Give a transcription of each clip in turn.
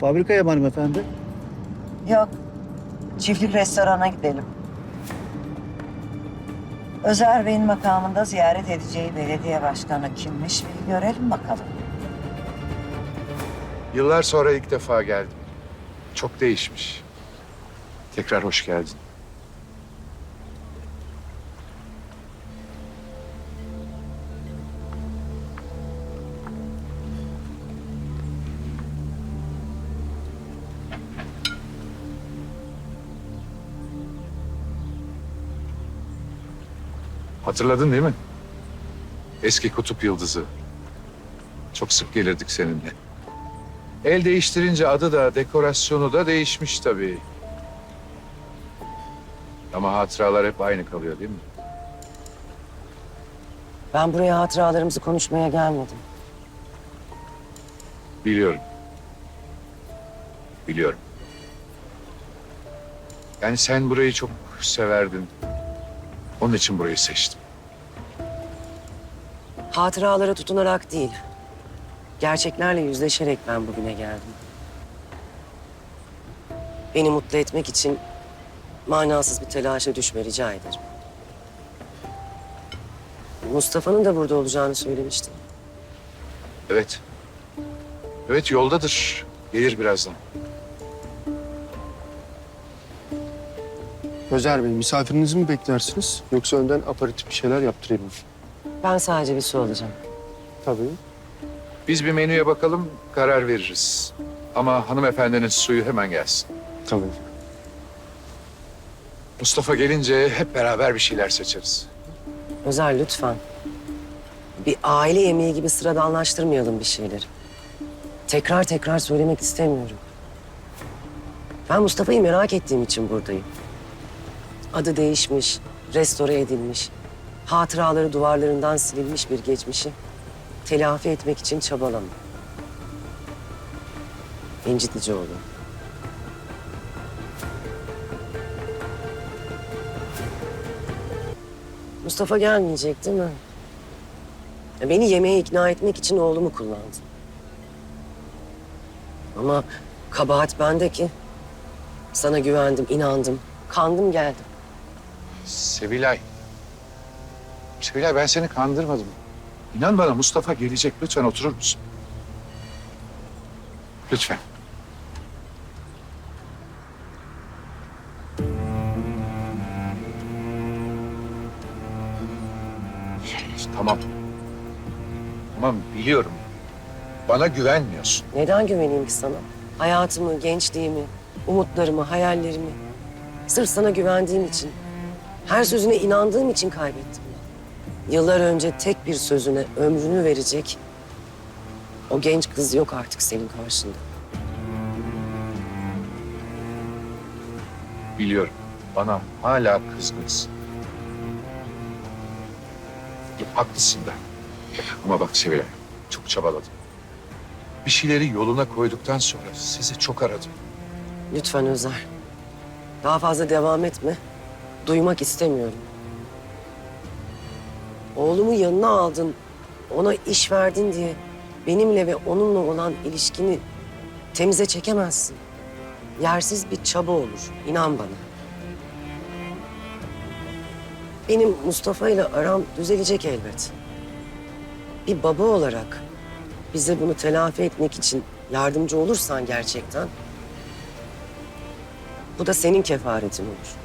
Fabrikaya mı hanımefendi? Yok. Çiftlik restorana gidelim. Özer Bey'in makamında ziyaret edeceği belediye başkanı kimmiş bir görelim bakalım. Yıllar sonra ilk defa geldim. Çok değişmiş. Tekrar hoş geldin. Hatırladın değil mi? Eski kutup yıldızı. Çok sık gelirdik seninle. El değiştirince adı da dekorasyonu da değişmiş tabii. Ama hatıralar hep aynı kalıyor değil mi? Ben buraya hatıralarımızı konuşmaya gelmedim. Biliyorum. Biliyorum. Yani sen burayı çok severdin. Onun için burayı seçtim. Hatıralara tutunarak değil, gerçeklerle yüzleşerek ben bugüne geldim. Beni mutlu etmek için manasız bir telaşa düşme rica ederim. Mustafa'nın da burada olacağını söylemiştin. Evet. Evet yoldadır. Gelir birazdan. Özer Bey, misafirinizi mi beklersiniz? Yoksa önden aparatif bir şeyler yaptırayım mı? Ben sadece bir su alacağım. Tabii. Biz bir menüye bakalım, karar veririz. Ama hanımefendinin suyu hemen gelsin. Tabii. Mustafa gelince hep beraber bir şeyler seçeriz. Özer lütfen. Bir aile yemeği gibi sıradanlaştırmayalım bir şeyleri. Tekrar tekrar söylemek istemiyorum. Ben Mustafa'yı merak ettiğim için buradayım. Adı değişmiş, restore edilmiş, hatıraları duvarlarından silinmiş bir geçmişi telafi etmek için çabalama. İncitici olur. Mustafa gelmeyecek değil mi? Beni yemeğe ikna etmek için oğlumu kullandı. Ama kabahat bende ki. Sana güvendim, inandım, kandım geldim. Sevilay. Sevilay ben seni kandırmadım. İnan bana Mustafa gelecek. Lütfen oturur musun? Lütfen. Tamam. Tamam biliyorum. Bana güvenmiyorsun. Neden güveneyim ki sana? Hayatımı, gençliğimi, umutlarımı, hayallerimi. Sırf sana güvendiğim için, her sözüne inandığım için kaybettim. Yıllar önce tek bir sözüne ömrünü verecek o genç kız yok artık senin karşında. Biliyorum. Bana hala kızgınsın. Haklısın da. Ama bak Sevilay, çok çabaladım. Bir şeyleri yoluna koyduktan sonra sizi çok aradım. Lütfen Özer. Daha fazla devam etme. Duymak istemiyorum. Oğlumu yanına aldın, ona iş verdin diye benimle ve onunla olan ilişkini temize çekemezsin. Yersiz bir çaba olur, inan bana. Benim Mustafa ile aram düzelecek elbet. Bir baba olarak bize bunu telafi etmek için yardımcı olursan gerçekten bu da senin kefaretin olur.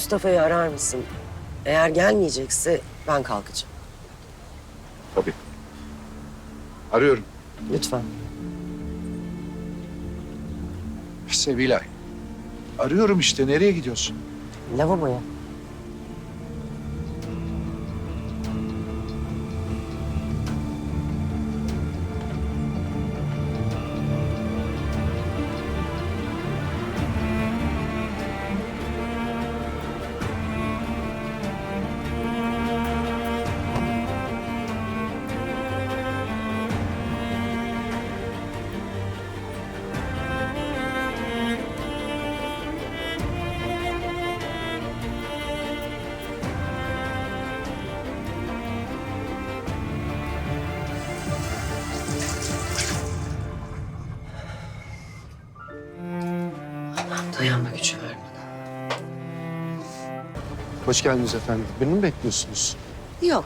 Mustafa'yı arar mısın? Eğer gelmeyecekse ben kalkacağım. Tabii. Arıyorum. Lütfen. Sevilay. Arıyorum işte. Nereye gidiyorsun? Lavaboya. Dayanma gücü ver bana. Hoş geldiniz efendim. Birini mi bekliyorsunuz? Yok.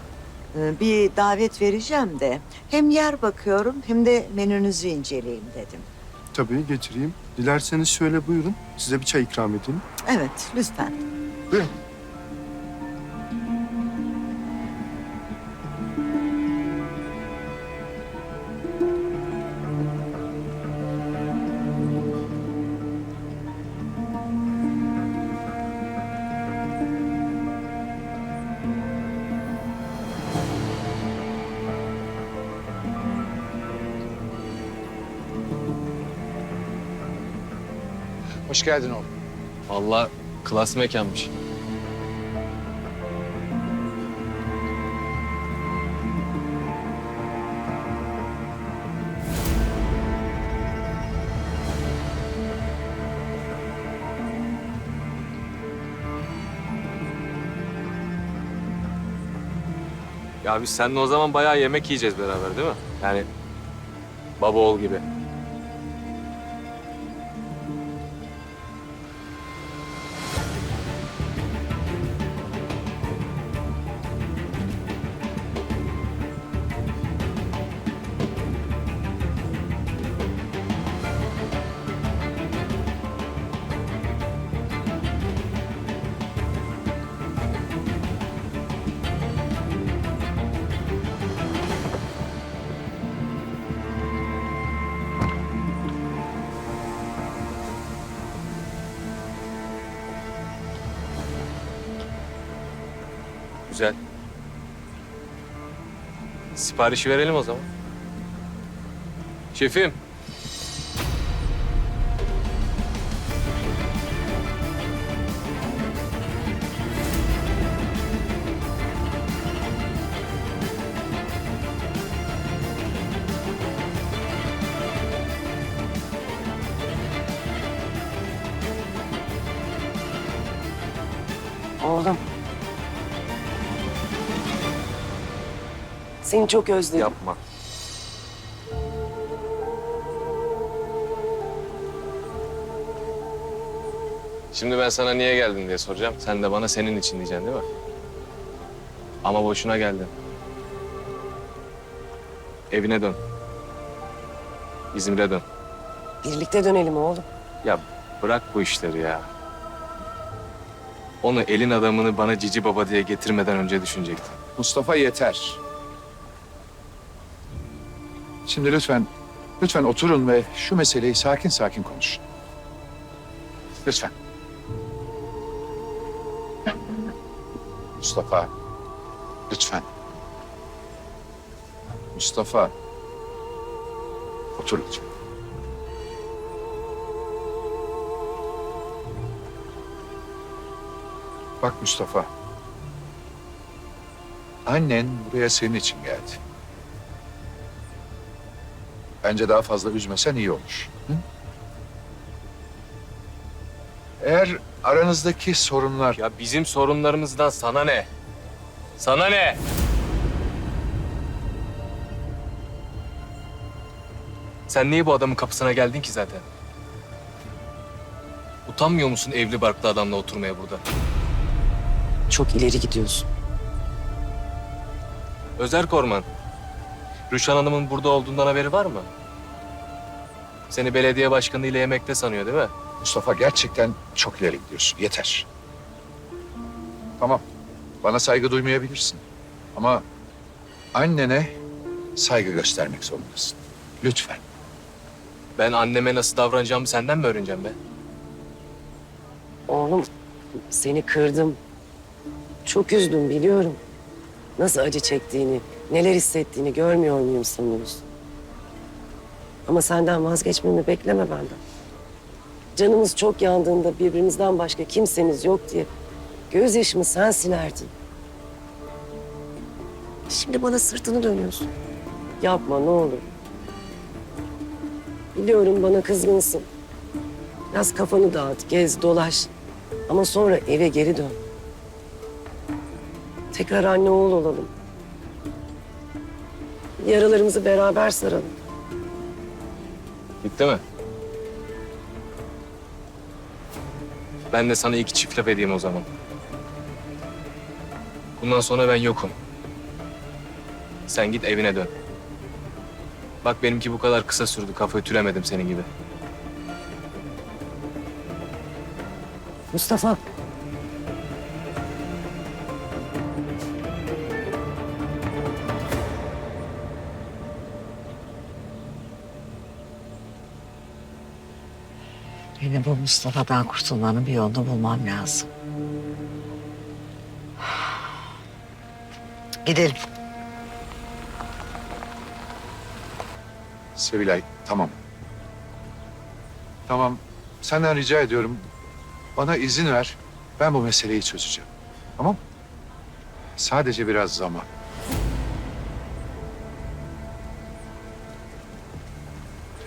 Ee, Bir davet vereceğim de hem yer bakıyorum hem de menünüzü inceleyeyim dedim. Tabii getireyim. Dilerseniz şöyle buyurun. Size bir çay ikram edeyim. Evet, lütfen. Buyurun. Hoş geldin oğlum. Vallahi klas mekanmış. Ya biz seninle o zaman bayağı yemek yiyeceğiz beraber değil mi? Yani baba oğul gibi. Güzel. Siparişi verelim o zaman. Şefim. Seni çok özledim. Yapma. Şimdi ben sana niye geldin diye soracağım. Sen de bana senin için diyeceksin değil mi? Ama boşuna geldin. Evine dön. İzmir'e dön. Birlikte dönelim oğlum. Ya bırak bu işleri ya. Onu elin adamını bana cici baba diye getirmeden önce düşünecektin. Mustafa yeter. Şimdi lütfen, lütfen oturun ve şu meseleyi sakin sakin konuşun. Lütfen. Mustafa, lütfen. Mustafa, otur lütfen. Bak Mustafa, Annen buraya senin için geldi. Bence daha fazla üzmesen iyi olur. Hı? Eğer aranızdaki sorunlar... Ya bizim sorunlarımızdan sana ne? Sana ne? Sen niye bu adamın kapısına geldin ki zaten? Utanmıyor musun evli barklı adamla oturmaya burada? Çok ileri gidiyorsun. Özer Korman, Rüşan Hanım'ın burada olduğundan haberi var mı? Seni belediye başkanı ile yemekte sanıyor değil mi? Mustafa gerçekten çok ileri gidiyorsun. Yeter. Tamam. Bana saygı duymayabilirsin. Ama annene saygı göstermek zorundasın. Lütfen. Ben anneme nasıl davranacağımı senden mi öğreneceğim be? Oğlum seni kırdım. Çok üzdüm biliyorum. Nasıl acı çektiğini, neler hissettiğini görmüyor muyum sanıyorsun? Ama senden vazgeçmemi bekleme benden. Canımız çok yandığında birbirimizden başka kimsemiz yok diye gözyaşımı sen silerdin. Şimdi bana sırtını dönüyorsun. Yapma ne olur. Biliyorum bana kızgınsın. Biraz kafanı dağıt, gez, dolaş. Ama sonra eve geri dön. Tekrar anne oğul olalım. Yaralarımızı beraber saralım. Bitti mi? Ben de sana iki çift laf edeyim o zaman. Bundan sonra ben yokum. Sen git evine dön. Bak benimki bu kadar kısa sürdü. Kafa ütülemedim senin gibi. Mustafa. Benim bu Mustafa'dan kurtulmanın bir yolunu bulmam lazım. Gidelim. Sevilay tamam. Tamam. Senden rica ediyorum. Bana izin ver. Ben bu meseleyi çözeceğim. Tamam? Sadece biraz zaman.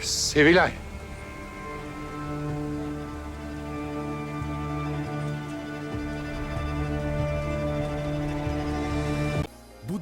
Sevilay.